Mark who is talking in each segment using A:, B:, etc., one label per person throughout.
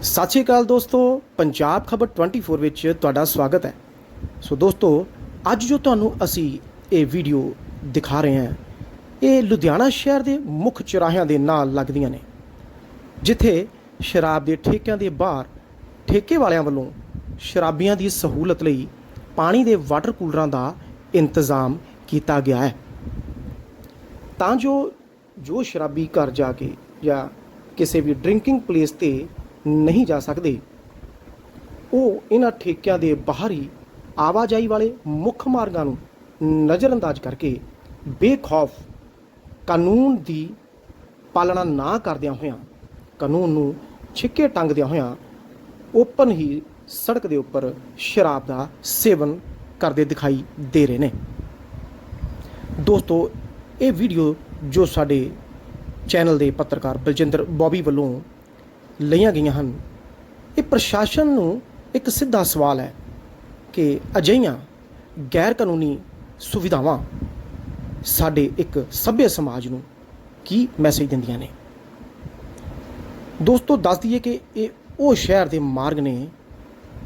A: ਸਤਿ ਸ਼੍ਰੀ ਅਕਾਲ ਦੋਸਤੋ, ਪੰਜਾਬ ਖਬਰ 24 ਵਿੱਚ ਤੁਹਾਡਾ ਸਵਾਗਤ ਹੈ। ਸੋ ਦੋਸਤੋ, ਅੱਜ ਜੋ ਤੁਹਾਨੂੰ ਅਸੀਂ ਇਹ ਵੀਡੀਓ ਦਿਖਾ ਰਹੇ ਹਾਂ, ਇਹ ਲੁਧਿਆਣਾ ਸ਼ਹਿਰ ਦੇ ਮੁੱਖ ਚੌਰਾਹਿਆਂ ਦੇ ਨਾਲ ਲੱਗਦੀਆਂ ਨੇ, ਜਿੱਥੇ ਸ਼ਰਾਬ ਦੇ ਠੇਕਿਆਂ ਦੇ ਬਾਹਰ ਠੇਕੇ ਵਾਲਿਆਂ ਵੱਲੋਂ ਸ਼ਰਾਬੀਆਂ ਦੀ ਸਹੂਲਤ ਲਈ ਪਾਣੀ ਦੇ ਵਾਟਰ ਕੂਲਰਾਂ ਦਾ ਇੰਤਜ਼ਾਮ ਕੀਤਾ ਗਿਆ ਹੈ। ਤਾਂ ਜੋ ਜੋ ਸ਼ਰਾਬੀ ਘਰ ਜਾ ਕੇ ਜਾਂ ਕਿਸੇ ਵੀ ਡਰਿੰਕਿੰਗ ਪਲੇਸ ਤੇ ਨਹੀਂ ਜਾ ਸਕਦੇ। ਉਹ ਇਹਨਾਂ ਠੇਕਿਆਂ ਦੇ ਬਾਹਰ ਹੀ ਆਵਾਜਾਈ ਵਾਲੇ ਮੁੱਖ ਮਾਰਗਾਂ ਨੂੰ ਨਜ਼ਰਅੰਦਾਜ਼ ਕਰਕੇ ਬੇਖੌਫ ਕਾਨੂੰਨ ਦੀ ਪਾਲਣਾ ਨਾ ਕਰਦਿਆਂ ਹੋਇਆਂ, ਕਾਨੂੰਨ ਨੂੰ ਛਿੱਕੇ ਟੰਗਦਿਆਂ ਹੋਇਆਂ ਓਪਨ ਹੀ ਸੜਕ ਦੇ ਉੱਪਰ ਸ਼ਰਾਬ ਦਾ ਸੇਵਨ ਕਰਦੇ ਦਿਖਾਈ ਦੇ ਰਹੇ ਨੇ। ਦੋਸਤੋ, ਇਹ ਵੀਡੀਓ ਜੋ ਸਾਡੇ ਚੈਨਲ ਦੇ ਪੱਤਰਕਾਰ ਬਲਜਿੰਦਰ ਬੋਬੀ ਵੱਲੋਂ ਲਈਆਂ ਗਈਆਂ ਹਨ। ਇਹ ਪ੍ਰਸ਼ਾਸਨ ਨੂੰ ਇੱਕ ਸਿੱਧਾ ਸਵਾਲ ਹੈ ਕਿ ਅਜਿਹੀਆਂ ਗੈਰ ਕਾਨੂੰਨੀ ਸੁਵਿਧਾਵਾਂ ਸਾਡੇ ਇੱਕ ਸੱਭਿਅ ਸਮਾਜ ਨੂੰ ਕੀ ਮੈਸੇਜ ਦਿੰਦੀਆਂ ਨੇ? ਦੋਸਤੋ, ਦੱਸ ਦਈਏ ਕਿ ਇਹ ਉਹ ਸ਼ਹਿਰ ਦੇ ਮਾਰਗ ਨੇ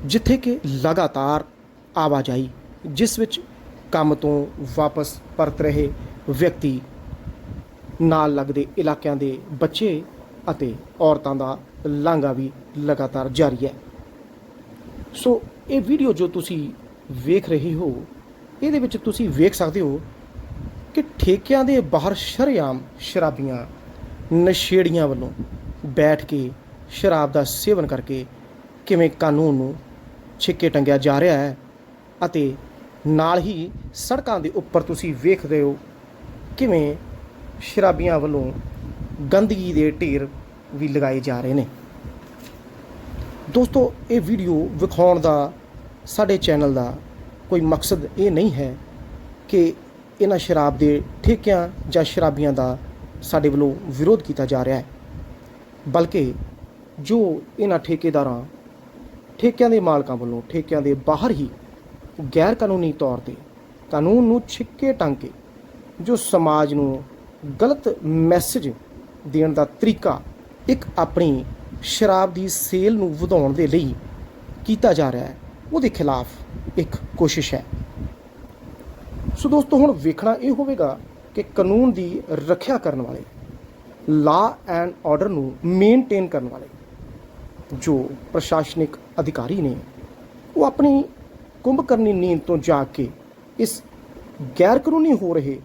A: ਜਿੱਥੇ ਕਿ ਲਗਾਤਾਰ ਆਵਾਜਾਈ, ਜਿਸ ਵਿੱਚ ਕੰਮ ਤੋਂ ਵਾਪਸ ਪਰਤ ਰਹੇ ਵਿਅਕਤੀ ਨਾਲ ਲੱਗਦੇ ਇਲਾਕਿਆਂ ਦੇ ਬੱਚੇ ਅਤੇ ਔਰਤਾਂ ਦਾ ਲਾਂਘਾ ਵੀ ਲਗਾਤਾਰ ਜਾਰੀ ਹੈ। ਸੋ ਇਹ ਵੀਡੀਓ ਜੋ ਤੁਸੀਂ ਵੇਖ ਰਹੇ ਹੋ, ਇਹਦੇ ਵਿੱਚ ਤੁਸੀਂ ਵੇਖ ਸਕਦੇ ਹੋ ਕਿ ਠੇਕਿਆਂ ਦੇ ਬਾਹਰ ਸ਼ਰੇਆਮ ਸ਼ਰਾਬੀਆਂ ਨਸ਼ੇੜੀਆਂ ਵੱਲੋਂ ਬੈਠ ਕੇ ਸ਼ਰਾਬ ਦਾ ਸੇਵਨ ਕਰਕੇ ਕਿਵੇਂ ਕਾਨੂੰਨ ਨੂੰ ਛਿੱਕੇ ਟੰਗਿਆ ਜਾ ਰਿਹਾ ਹੈ ਅਤੇ ਨਾਲ ਹੀ ਸੜਕਾਂ ਦੇ ਉੱਪਰ ਤੁਸੀਂ ਵੇਖਦੇ ਹੋ ਕਿਵੇਂ ਸ਼ਰਾਬੀਆਂ ਵੱਲੋਂ ਗੰਦਗੀ ਦੇ ਢੇਰ ਵੀ ਲਗਾਏ ਜਾ ਰਹੇ ਨੇ। ਦੋਸਤੋ, ਇਹ ਵੀਡੀਓ ਵਿਖਾਉਣ ਦਾ, ਸਾਡੇ ਚੈਨਲ ਦਾ ਕੋਈ ਮਕਸਦ ਇਹ ਨਹੀਂ ਹੈ ਕਿ ਇਹਨਾਂ ਸ਼ਰਾਬ ਦੇ ਠੇਕਿਆਂ ਜਾਂ ਸ਼ਰਾਬੀਆਂ ਦਾ ਸਾਡੇ ਵੱਲੋਂ ਵਿਰੋਧ ਕੀਤਾ ਜਾ ਰਿਹਾ ਹੈ। ਬਲਕਿ ਜੋ ਇਹਨਾਂ ਠੇਕੇਦਾਰਾਂ, ਠੇਕਿਆਂ ਦੇ ਮਾਲਕਾਂ ਵੱਲੋਂ, ਠੇਕਿਆਂ ਦੇ ਬਾਹਰ ਹੀ ਗੈਰ ਕਾਨੂੰਨੀ ਤੌਰ ਤੇ, ਕਾਨੂੰਨ ਨੂੰ ਛਿੱਕੇ ਟੰਗ ਕੇ ਜੋ ਸਮਾਜ ਨੂੰ ਗਲਤ ਮੈਸੇਜ ਦੇਣ ਦਾ ਤਰੀਕਾ ਇੱਕ ਆਪਣੀ ਸ਼ਰਾਬ ਦੀ ਸੇਲ ਨੂੰ ਵਧਾਉਣ ਦੇ ਲਈ ਕੀਤਾ ਜਾ ਰਿਹਾ ਹੈ। ਉਹਦੇ ਖਿਲਾਫ ਇੱਕ ਕੋਸ਼ਿਸ਼ ਹੈ। ਸੋ ਦੋਸਤੋ, ਹੁਣ ਵੇਖਣਾ ਇਹ ਹੋਵੇਗਾ ਕਿ ਕਾਨੂੰਨ ਦੀ ਰੱਖਿਆ ਕਰਨ ਵਾਲੇ ਲਾ ਐਂਡ ਆਰਡਰ ਨੂੰ ਮੇਨਟੇਨ ਕਰਨ ਵਾਲੇ ਜੋ ਪ੍ਰਸ਼ਾਸਨਿਕ ਅਧਿਕਾਰੀ ਨੇ, ਉਹ ਆਪਣੀ ਕੁੰਭਕਰਨੀ ਨੀਂਦ ਤੋਂ ਜਾਗ ਕੇ ਇਸ ਗੈਰ ਕਾਨੂੰਨੀ ਹੋ ਰਹੇ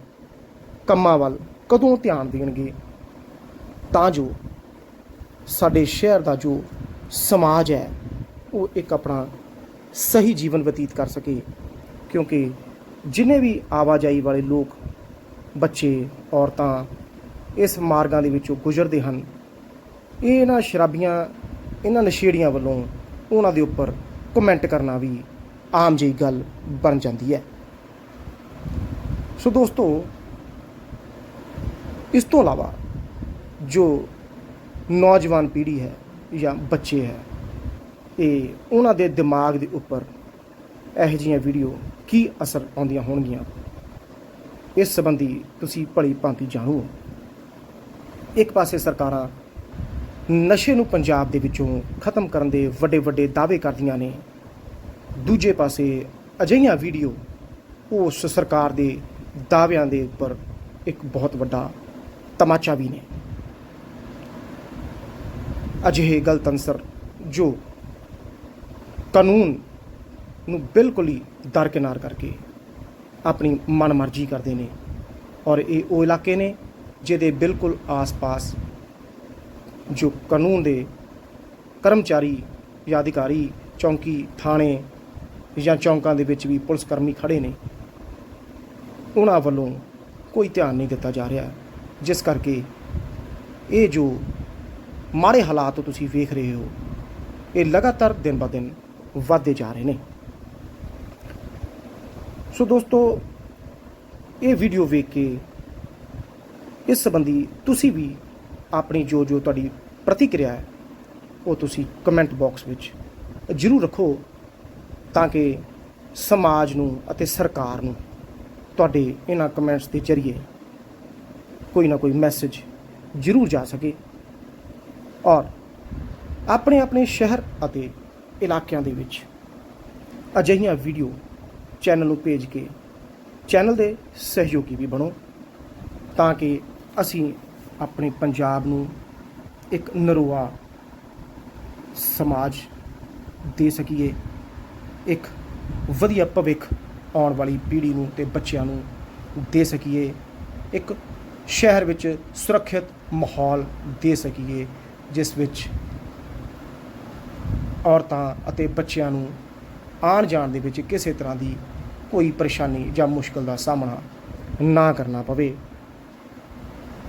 A: ਕੰਮਾਂ ਵੱਲ ਕਦੋਂ ਧਿਆਨ ਦੇਣਗੇ, ਤਾਂ ਜੋ ਸਾਡੇ ਸ਼ਹਿਰ ਦਾ ਜੋ ਸਮਾਜ ਹੈ, ਉਹ ਇੱਕ ਆਪਣਾ ਸਹੀ ਜੀਵਨ ਬਤੀਤ ਕਰ ਸਕੇ। ਕਿਉਂਕਿ ਜਿਨੇ ਵੀ ਆਵਾਜਾਈ ਵਾਲੇ ਲੋਕ, ਬੱਚੇ, ਔਰਤਾਂ ਇਸ ਮਾਰਗਾਂ ਦੇ ਵਿੱਚੋਂ ਗੁਜ਼ਰਦੇ ਹਨ, ਇਹ ਇਹਨਾਂ ਸ਼ਰਾਬੀਆਂ, ਇਹਨਾਂ ਨਸ਼ੇੜੀਆਂ ਵੱਲੋਂ ਉਹਨਾਂ ਦੇ ਉੱਪਰ ਕਮੈਂਟ ਕਰਨਾ ਵੀ ਆਮ ਜਿਹੀ ਗੱਲ ਬਣ ਜਾਂਦੀ ਹੈ। ਸੋ ਦੋਸਤੋ, ਇਸ ਤੋਂ ਇਲਾਵਾ ਜੋ ਨੌਜਵਾਨ ਪੀੜ੍ਹੀ ਹੈ ਜਾਂ ਬੱਚੇ ਹੈ। ਇਹ ਉਹਨਾਂ ਦੇ ਦਿਮਾਗ ਦੇ ਉੱਪਰ ਇਹੋ ਜਿਹੀਆਂ ਵੀਡੀਓ ਕੀ ਅਸਰ ਆਉਂਦੀਆਂ ਹੋਣਗੀਆਂ? ਇਸ ਸੰਬੰਧੀ ਤੁਸੀਂ ਭਲੀ ਭਾਂਤੀ ਜਾਣੋ। ਇੱਕ ਪਾਸੇ ਸਰਕਾਰਾਂ ਨਸ਼ੇ ਨੂੰ ਪੰਜਾਬ ਦੇ ਵਿੱਚੋਂ ਖਤਮ ਕਰਨ ਦੇ ਵੱਡੇ ਵੱਡੇ ਦਾਅਵੇ ਕਰਦੀਆਂ ਨੇ। ਦੂਜੇ ਪਾਸੇ ਅਜਿਹੀਆਂ ਵੀਡੀਓ ਉਸ ਸਰਕਾਰ ਦੇ ਦਾਅਵਿਆਂ ਦੇ ਉੱਪਰ ਇੱਕ ਬਹੁਤ ਵੱਡਾ ਤਮਾਚਾ ਵੀ ਨੇ। ਅਜਿਹੇ ਗਲਤ ਅੰਸਰ ਜੋ ਕਾਨੂੰਨ ਨੂੰ ਬਿਲਕੁਲ ਹੀ ਦਰਕਿਨਾਰ ਕਰਕੇ ਆਪਣੀ ਮਨਮਰਜ਼ੀ ਕਰਦੇ ਨੇ ਔਰ ਇਹ ਉਹ ਇਲਾਕੇ ਨੇ ਜਿਹਦੇ ਬਿਲਕੁਲ ਆਸ-ਪਾਸ ਜੋ ਕਾਨੂੰਨ ਦੇ ਕਰਮਚਾਰੀ ਜਾਂ ਅਧਿਕਾਰੀ, ਚੌਂਕੀ, ਥਾਣੇ ਜਾਂ ਚੌਂਕਾਂ ਦੇ ਵਿੱਚ ਵੀ ਪੁਲਿਸ ਕਰਮੀ ਖੜੇ ਨੇ, ਉਹਨਾਂ ਵੱਲੋਂ ਕੋਈ ਧਿਆਨ ਨਹੀਂ ਦਿੱਤਾ ਜਾ ਰਿਹਾ, ਜਿਸ ਕਰਕੇ ਇਹ ਜੋ ਮਾੜੇ ਹਾਲਾਤ ਤੁਸੀਂ ਵੇਖ ਰਹੇ ਹੋ। ਇਹ ਲਗਾਤਾਰ ਦਿਨ ਬਾ ਦਿਨ ਵਧਦੇ ਜਾ ਰਹੇ ਨੇ। ਸੋ ਦੋਸਤੋ, ਇਹ ਵੀਡੀਓ ਵੇਖ ਕੇ ਇਸ ਸੰਬੰਧੀ ਤੁਸੀਂ ਵੀ ਆਪਣੀ ਜੋ ਜੋ ਤੁਹਾਡੀ ਪ੍ਰਤੀਕਿਰਿਆ ਹੈ, ਉਹ ਤੁਸੀਂ ਕਮੈਂਟ ਬਾਕਸ ਵਿੱਚ ਜ਼ਰੂਰ ਰੱਖੋ ਤਾਂ ਕਿ ਸਮਾਜ ਨੂੰ ਅਤੇ ਸਰਕਾਰ ਨੂੰ ਤੁਹਾਡੇ ਇਹਨਾਂ ਕਮੈਂਟਸ ਦੇ ਜ਼ਰੀਏ ਕੋਈ ਨਾ ਕੋਈ ਮੈਸੇਜ ਜ਼ਰੂਰ ਜਾ ਸਕੇ। ਔਰ ਆਪਣੇ ਆਪਣੇ ਸ਼ਹਿਰ ਅਤੇ ਇਲਾਕਿਆਂ ਦੇ ਵਿੱਚ ਅਜਿਹੀਆਂ ਵੀਡੀਓ ਚੈਨਲ ਨੂੰ ਭੇਜ ਕੇ ਚੈਨਲ ਦੇ ਸਹਿਯੋਗੀ ਵੀ ਬਣੋ ਤਾਂ ਕਿ ਅਸੀਂ ਆਪਣੇ ਪੰਜਾਬ ਨੂੰ ਇੱਕ ਨਰੋਆ ਸਮਾਜ ਦੇ ਸਕੀਏ, ਇੱਕ ਵਧੀਆ ਭਵਿੱਖ ਆਉਣ ਵਾਲੀ ਪੀੜ੍ਹੀ ਨੂੰ ਤੇ ਬੱਚਿਆਂ ਨੂੰ ਦੇ ਸਕੀਏ, ਇੱਕ ਸ਼ਹਿਰ ਵਿੱਚ ਸੁਰੱਖਿਅਤ ਮਾਹੌਲ ਦੇ ਸਕੀਏ ਜਿਸ ਵਿੱਚ ਔਰਤਾਂ ਅਤੇ ਬੱਚਿਆਂ ਨੂੰ ਆਉਣ ਜਾਣ ਦੇ ਵਿੱਚ ਕਿਸੇ ਤਰ੍ਹਾਂ ਦੀ ਕੋਈ ਪਰੇਸ਼ਾਨੀ ਜਾਂ ਮੁਸ਼ਕਲ ਦਾ ਸਾਹਮਣਾ ਨਾ ਕਰਨਾ ਪਵੇ।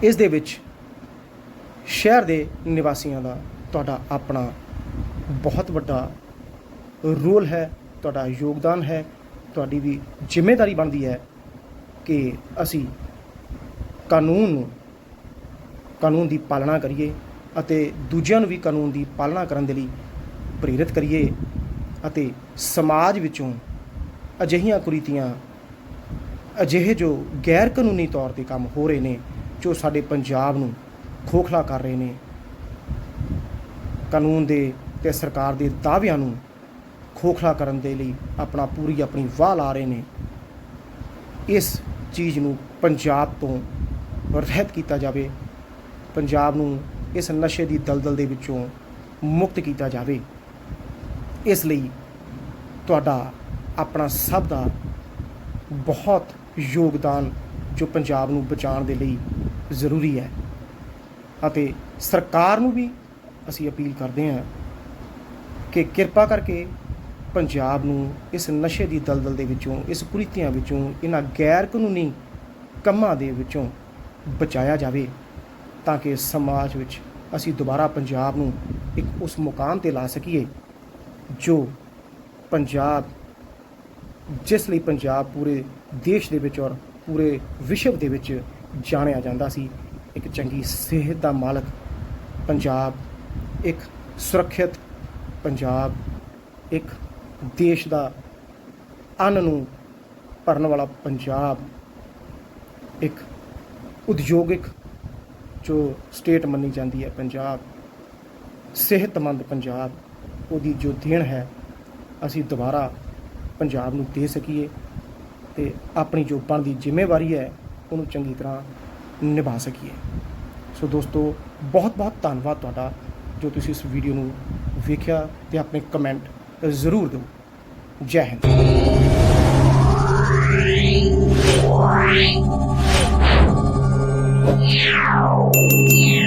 A: ਇਸ ਦੇ ਵਿੱਚ ਸ਼ਹਿਰ ਦੇ ਨਿਵਾਸੀਆਂ ਦਾ ਤੁਹਾਡਾ ਆਪਣਾ ਬਹੁਤ ਵੱਡਾ ਰੋਲ ਹੈ, ਤੁਹਾਡਾ ਯੋਗਦਾਨ ਹੈ, ਤੁਹਾਡੀ ਵੀ ਜ਼ਿੰਮੇਵਾਰੀ ਬਣਦੀ ਹੈ ਕਿ ਅਸੀਂ ਕਾਨੂੰਨ ਨੂੰ, ਕਾਨੂੰਨ ਦੀ ਪਾਲਣਾ ਕਰੀਏ ਅਤੇ ਦੂਜਿਆਂ ਨੂੰ ਵੀ ਕਾਨੂੰਨ ਦੀ ਪਾਲਣਾ ਕਰਨ ਦੇ ਲਈ ਪ੍ਰੇਰਿਤ ਕਰੀਏ ਅਤੇ ਸਮਾਜ ਵਿੱਚੋਂ ਅਜਿਹੀਆਂ ਕੁਰੀਤੀਆਂ, ਅਜਿਹੇ ਜੋ ਗੈਰ ਕਾਨੂੰਨੀ ਤੌਰ ਤੇ ਕੰਮ ਹੋ ਰਹੇ ਨੇ, ਜੋ ਸਾਡੇ ਪੰਜਾਬ ਨੂੰ ਖੋਖਲਾ ਕਰ ਰਹੇ ਨੇ, ਕਾਨੂੰਨ ਦੇ ਤੇ ਸਰਕਾਰ ਦੇ ਦਾਅਵਿਆਂ ਨੂੰ ਖੋਖਲਾ ਕਰਨ ਦੇ ਲਈ ਆਪਣਾ ਪੂਰੀ ਆਪਣੀ ਵਾਹ ਲਾ ਰਹੇ ਨੇ, ਇਸ ਚੀਜ਼ ਨੂੰ ਪੰਜਾਬ ਤੋਂ ਰਹਿਤ ਕੀਤਾ ਜਾਵੇ। ਪੰਜਾਬ ਨੂੰ ਇਸ ਨਸ਼ੇ ਦੀ ਦਲਦਲ ਦੇ ਵਿੱਚੋਂ ਮੁਕਤ ਕੀਤਾ ਜਾਵੇ। ਇਸ ਲਈ ਤੁਹਾਡਾ ਆਪਣਾ ਸਭ ਦਾ ਬਹੁਤ ਯੋਗਦਾਨ ਜੋ ਪੰਜਾਬ ਨੂੰ ਬਚਾਉਣ ਦੇ ਲਈ ਜ਼ਰੂਰੀ ਹੈ। ਅਤੇ ਸਰਕਾਰ ਨੂੰ ਵੀ ਅਸੀਂ ਅਪੀਲ ਕਰਦੇ ਹਾਂ ਕਿ ਕਿਰਪਾ ਕਰਕੇ ਪੰਜਾਬ ਨੂੰ ਇਸ ਨਸ਼ੇ ਦੀ ਦਲਦਲ ਦੇ ਵਿੱਚੋਂ, ਇਸ ਕੁਰੀਤੀਆਂ ਵਿੱਚੋਂ, ਇਹਨਾਂ ਗੈਰ ਕਾਨੂੰਨੀ ਕੰਮਾਂ ਦੇ ਵਿੱਚੋਂ ਬਚਾਇਆ ਜਾਵੇ। ਤਾਂ ਕਿ ਸਮਾਜ ਵਿੱਚ ਅਸੀਂ ਦੁਬਾਰਾ ਪੰਜਾਬ ਨੂੰ ਇੱਕ ਉਸ ਮੁਕਾਮ ਤੇ ਲਾ ਸਕੀਏ ਜੋ ਪੰਜਾਬ, ਜਿਸ ਲਈ ਪੰਜਾਬ ਪੂਰੇ ਦੇਸ਼ ਦੇ ਵਿੱਚ ਔਰ ਪੂਰੇ ਵਿਸ਼ਵ ਦੇ ਵਿੱਚ ਜਾਣਿਆ ਜਾਂਦਾ ਸੀ, ਇੱਕ ਚੰਗੀ ਸਿਹਤ ਦਾ ਮਾਲਕ ਪੰਜਾਬ, ਇੱਕ ਸੁਰੱਖਿਅਤ ਪੰਜਾਬ, ਇੱਕ ਦੇਸ਼ ਦਾ ਅੰਨ ਨੂੰ ਭਰਨ ਵਾਲਾ ਪੰਜਾਬ, ਇੱਕ ਉਦਯੋਗਿਕ ਜੋ ਸਟੇਟ ਮੰਨੀ ਜਾਂਦੀ ਹੈ ਪੰਜਾਬ, ਸਿਹਤਮੰਦ ਪੰਜਾਬ, ਉਹਦੀ ਜੋ ਦੇਣ ਹੈ, ਅਸੀਂ ਦੁਬਾਰਾ ਪੰਜਾਬ ਨੂੰ ਦੇ ਸਕੀਏ ਤੇ ਆਪਣੀ ਜੋ ਬਣਦੀ ਜ਼ਿੰਮੇਵਾਰੀ ਹੈ, ਉਹਨੂੰ ਚੰਗੀ ਤਰ੍ਹਾਂ ਨਿਭਾ ਸਕੀਏ। ਸੋ ਦੋਸਤੋ, ਬਹੁਤ ਬਹੁਤ ਧੰਨਵਾਦ ਤੁਹਾਡਾ ਜੋ ਤੁਸੀਂ ਇਸ ਵੀਡੀਓ ਨੂੰ ਵੇਖਿਆ ਤੇ ਆਪਣੇ ਕਮੈਂਟ ਜ਼ਰੂਰ ਦਿਓ। ਜੈ ਹਿੰਦ।
B: Yeah.